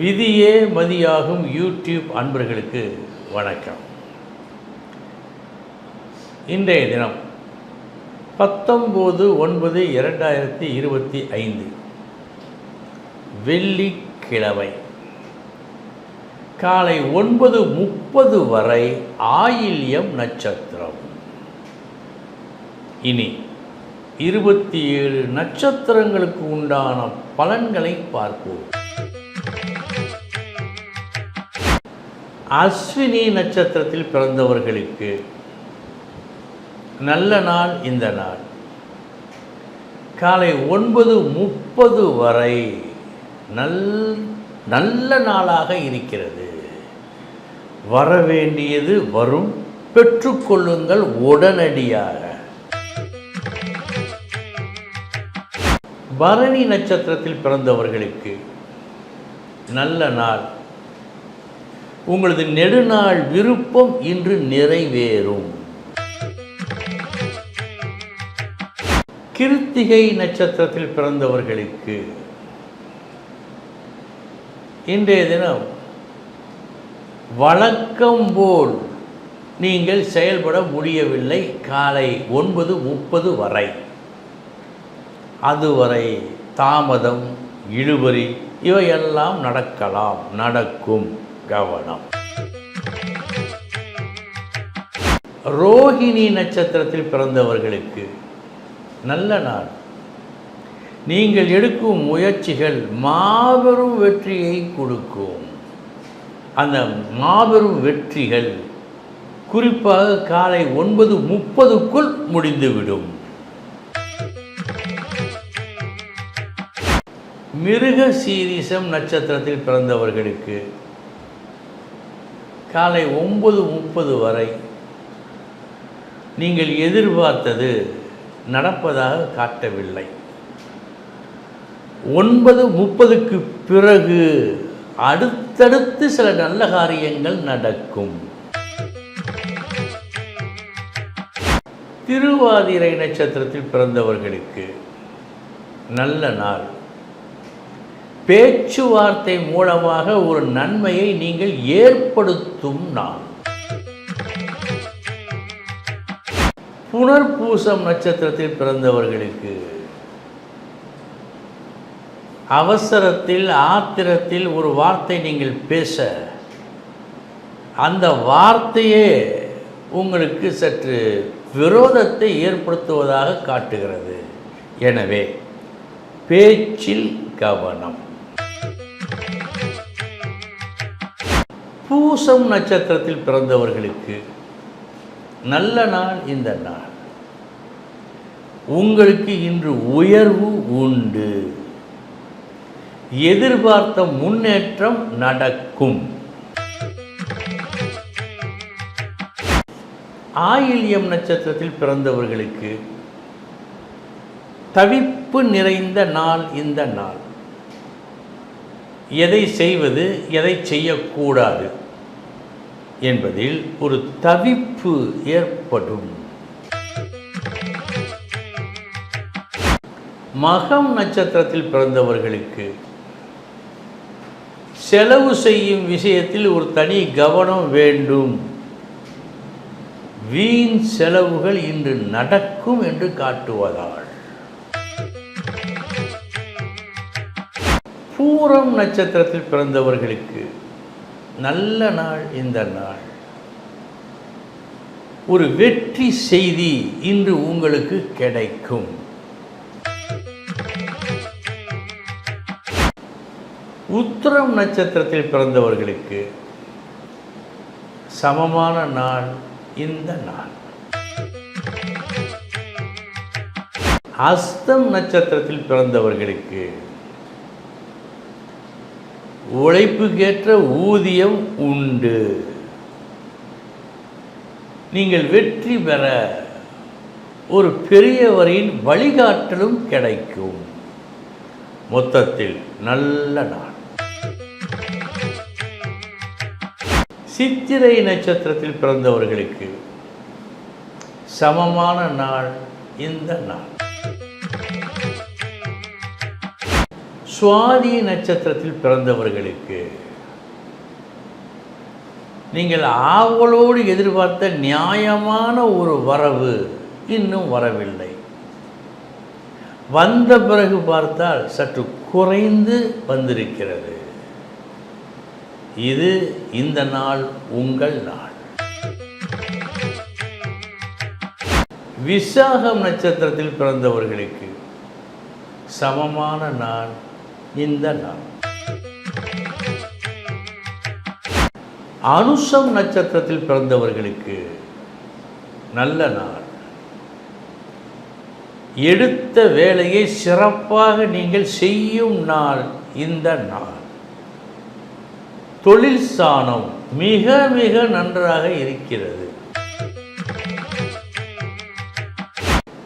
விதியே மதியாகும் யூடியூப் அன்பர்களுக்கு வணக்கம். இன்றைய தினம் பத்தொம்போது ஒன்பது இரண்டாயிரத்தி இருபத்தி ஐந்து வெள்ளிக்கிழமை காலை ஒன்பது முப்பது வரை ஆயில்யம் நட்சத்திரம். இனி இருபத்தி ஏழு நட்சத்திரங்களுக்கு உண்டான பலன்களை பார்ப்போம். அஸ்வினி நட்சத்திரத்தில் பிறந்தவர்களுக்கு நல்ல நாள் இந்த நாள். காலை ஒன்பது முப்பது வரை நல் நல்ல நாளாக இருக்கிறது. வரவேண்டியது வரும். பெற்றுக்கொள்ளுங்கள் உடனடியாக. பரணி நட்சத்திரத்தில் பிறந்தவர்களுக்கு நல்ல நாள். உங்களது நெடுநாள் விருப்பம் இன்று நிறைவேறும். கிருத்திகை நட்சத்திரத்தில் பிறந்தவர்களுக்கு இன்றைய தினம் வழக்கம் போல் நீங்கள் செயல்பட முடியவில்லை. காலை ஒன்பது முப்பது வரை. அதுவரை தாமதம் இழுபறி இவையெல்லாம் நடக்கலாம் நடக்கும். கவனம். ரோஹிணி நட்சத்திரத்தில் பிறந்தவர்களுக்கு நல்ல நாள். நீங்கள் எடுக்கும் முயற்சிகள் மாபெரும் வெற்றியை கொடுக்கும். அந்த மாபெரும் வெற்றிகள் குறிப்பாக காலை ஒன்பது முப்பதுக்குள் முடிந்துவிடும். மிருக சீரிசம் நட்சத்திரத்தில் பிறந்தவர்களுக்கு காலை ஒன்பது முப்பது வரை நீங்கள் எதிர்பார்த்தது நடப்பதாக காட்டவில்லை. ஒன்பது முப்பதுக்கு பிறகு அடுத்தடுத்து சில நல்ல காரியங்கள் நடக்கும். திருவாதிரை நட்சத்திரத்தில் பிறந்தவர்களுக்கு நல்ல நாள். பேச்சுவார்த்தை மூலமாக ஒரு நன்மையை நீங்கள் ஏற்படுத்தும் நாள். புனர்பூசம் நட்சத்திரத்தில் பிறந்தவர்களுக்கு அவசரத்தில் ஆத்திரத்தில் ஒரு வார்த்தை நீங்கள் பேச அந்த வார்த்தையே உங்களுக்கு சற்று விரோதத்தை ஏற்படுத்துவதாக காட்டுகிறது. எனவே பேச்சில் கவனம். பூசம் நட்சத்திரத்தில் பிறந்தவர்களுக்கு நல்ல நாள் இந்த நாள். உங்களுக்கு இன்று உயர்வு உண்டு. எதிர்பார்த்த முன்னேற்றம் நடக்கும். ஆயில்யம் நட்சத்திரத்தில் பிறந்தவர்களுக்கு தவிப்பு நிறைந்த நாள் இந்த நாள். எதை செய்வது எதை செய்யக்கூடாது என்பதில் ஒரு தவிப்பு ஏற்படும். மகம் நட்சத்திரத்தில் பிறந்தவர்களுக்கு செலவு செய்யும் விஷயத்தில் ஒரு தனி கவனம் வேண்டும். வீண் செலவுகள் இன்று நடக்கும் என்று காட்டுவதால். பூரம் நட்சத்திரத்தில் பிறந்தவர்களுக்கு நல்ல நாள் இந்த நாள். ஒரு வெற்றி செய்தி இன்று உங்களுக்கு கிடைக்கும். உத்திரம் நட்சத்திரத்தில் பிறந்தவர்களுக்கு சமமான நாள் இந்த நாள். அஸ்தம் நட்சத்திரத்தில் பிறந்தவர்களுக்கு உழைப்புக்கேற்ற ஊதியம் உண்டு. நீங்கள் வெற்றி பெற ஒரு பெரியவரின் வழிகாட்டலும் கிடைக்கும். மொத்தத்தில் நல்ல நாள். சித்திரை நட்சத்திரத்தில் பிறந்தவர்களுக்கு சமமான நாள் இந்த நாள். சுவாதி நட்சத்திரத்தில் பிறந்தவர்களுக்கு நீங்கள் ஆவலோடு எதிர்பார்த்த நியாயமான ஒரு வரவு இன்னும் வரவில்லை. வந்த பிறகு பார்த்தால் சற்று குறைந்து வந்திருக்கிறது. இது இந்த நாள் உங்கள் நாள். விசாகம் நட்சத்திரத்தில் பிறந்தவர்களுக்கு சமமான நாள் இந்த நாள். அனுஷம் நட்சத்திரத்தில் பிறந்தவர்களுக்கு நல்ல நாள். எடுத்த வேலையை சிறப்பாக நீங்கள் செய்யும் நாள் இந்த நாள். தொழில் சாணம் மிக மிக நன்றாக இருக்கிறது.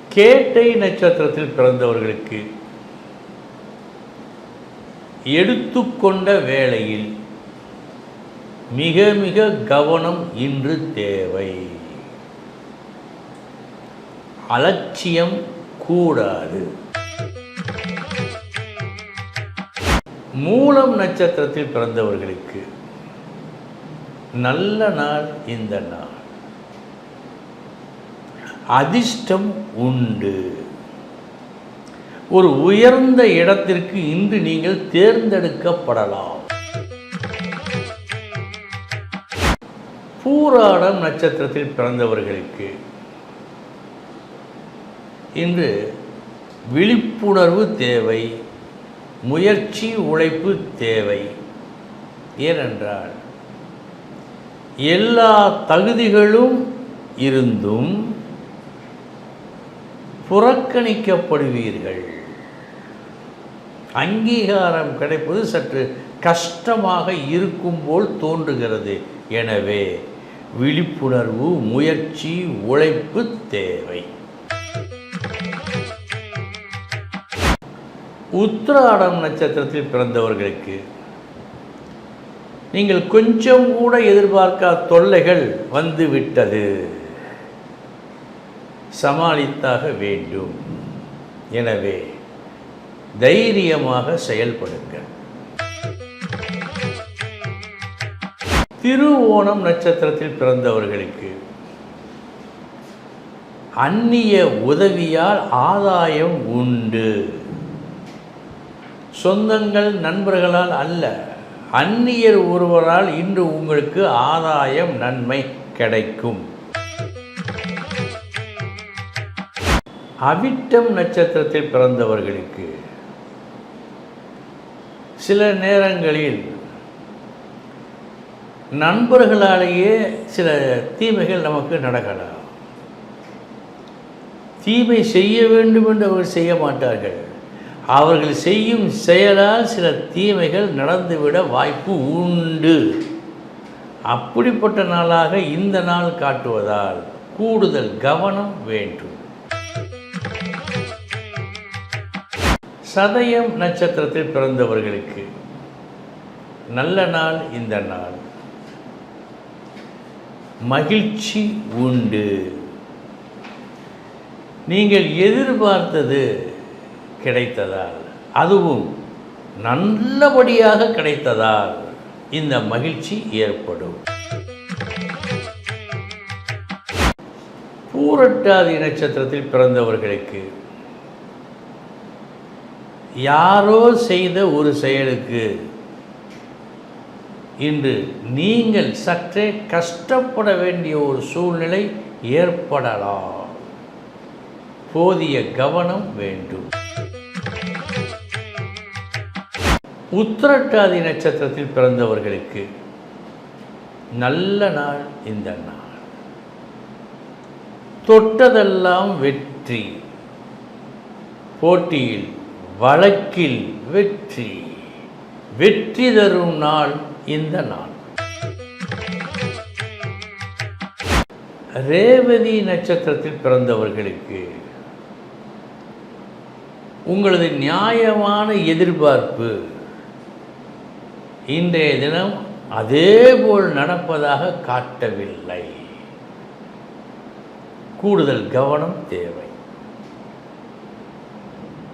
கேட்டை நட்சத்திரத்தில் பிறந்தவர்களுக்கு எடுத்துக்கொண்ட வேளையில் மிக மிக கவனம் இன்று தேவை. அலட்சியம் கூடாது. மூலம் நட்சத்திரத்தில் பிறந்தவர்களுக்கு நல்ல நாள் இந்த நாள். அதிர்ஷ்டம் உண்டு. ஒரு உயர்ந்த இடத்திற்கு இன்று நீங்கள் தேர்ந்தெடுக்கப்படலாம். பூராடம் நட்சத்திரத்தில் பிறந்தவர்களுக்கு இன்று விழிப்புணர்வு தேவை முயற்சி உழைப்பு தேவை. ஏனென்றால் எல்லா தகுதிகளும் இருந்தும் புறக்கணிக்கப்படுவீர்கள். அங்கீகாரம் கிடைப்பது சற்று கஷ்டமாக இருக்கும் போல் தோன்றுகிறது. எனவே விழிப்புணர்வு முயற்சி உழைப்பு தேவை. உத்திராடம் நட்சத்திரத்தில் பிறந்தவர்களுக்கு நீங்கள் கொஞ்சம் கூட எதிர்பார்க்காத தொல்லைகள் வந்துவிட்டது. சமாளித்தாக வேண்டும். எனவே தைரியமாக செயல்படுங்கள். திருவோணம் நட்சத்திரத்தில் பிறந்தவர்களுக்கு அந்நிய உதவியால் ஆதாயம் உண்டு. சொந்தங்கள் நண்பர்களால் அல்ல அந்நியர் ஒருவரால் இன்று உங்களுக்கு ஆதாயம் நன்மை கிடைக்கும். அவிட்டம் நட்சத்திரத்தில் பிறந்தவர்களுக்கு சில நேரங்களில் நண்பர்களாலேயே சில தீமைகள் நமக்கு நடக்கலாம். தீமை செய்ய வேண்டும் என்று அவர்கள் செய்ய மாட்டார்கள். அவர்கள் செய்யும் செயலால் சில தீமைகள் நடந்துவிட வாய்ப்பு உண்டு. அப்படிப்பட்ட நாளாக இந்த நாள் காட்டுவதால் கூடுதல் கவனம் வேண்டும். சதயம் நட்சத்திரத்தில் பிறந்தவர்களுக்கு நல்ல நாள் இந்த நாள். மகிழ்ச்சி உண்டு. நீங்கள் எதிர்பார்த்தது கிடைத்ததால் அதுவும் நல்லபடியாக கிடைத்ததால் இந்த மகிழ்ச்சி ஏற்படும். பூரட்டாதி நட்சத்திரத்தில் பிறந்தவர்களுக்கு யாரோ செய்த ஒரு செயலுக்கு இன்று நீங்கள் சற்றே கஷ்டப்பட வேண்டிய ஒரு சூழ்நிலை ஏற்படலாம். போதிய கவனம் வேண்டும். உத்திரட்டாதி நட்சத்திரத்தில் பிறந்தவர்களுக்கு நல்ல நாள் இந்த நாள். தொட்டதெல்லாம் வெற்றி. போட்டியில் வழக்கில் வெற்றி. வெற்றி தரும் நாள் இந்த நாள். ரேவதி நட்சத்திரத்தில் பிறந்தவர்களுக்கு உங்களது நியாயமான எதிர்பார்ப்பு இன்றைய தினம் அதேபோல் நடப்பதாக காட்டவில்லை. கூடுதல் கவனம் தேவை.